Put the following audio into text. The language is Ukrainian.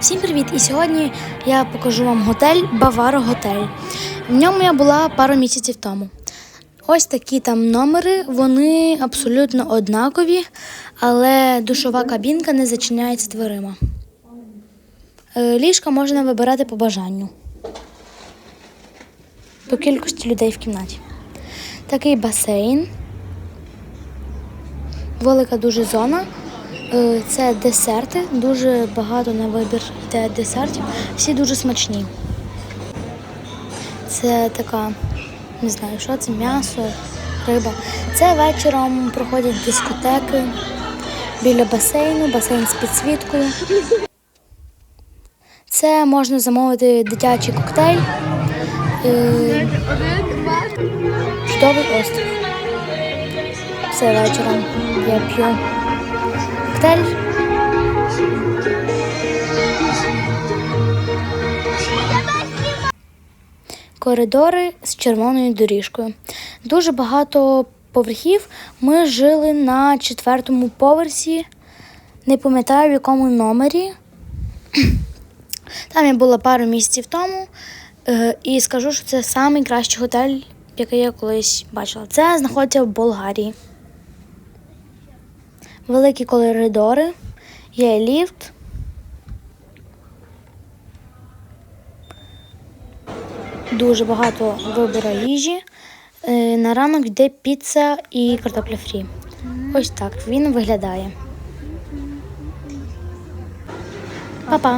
Всім привіт! І сьогодні я покажу вам готель Баваро Готель. В ньому я була пару місяців тому. Ось такі там номери, вони абсолютно однакові, але душова кабінка не зачиняється дверима. Е, Ліжка можна вибирати по бажанню. По кількості людей в кімнаті. Такий басейн. Велика дуже зона. Е, Це десерти, дуже багато на вибір йде десертів. Всі дуже смачні. Це така, не знаю, що це м'ясо, риба. Це вечором проходять дискотеки біля басейну, басейн з підсвіткою. Це можна замовити дитячий коктейль. Е, Чудовий острів. Це вечором я п'ю коктейль. Коридори з червоною доріжкою. Дуже багато поверхів. Ми жили на четвертому поверсі. Не пам'ятаю в якому номері. Там я була пару місяців тому. Е, І скажу, що це найкращий готель, який я колись бачила. Це знаходиться в Болгарії. Великі коридори, є ліфт. Дуже багато вибору їжі. Е, На ранок йде піца і картопля фрі. Ось так він виглядає. Па-па!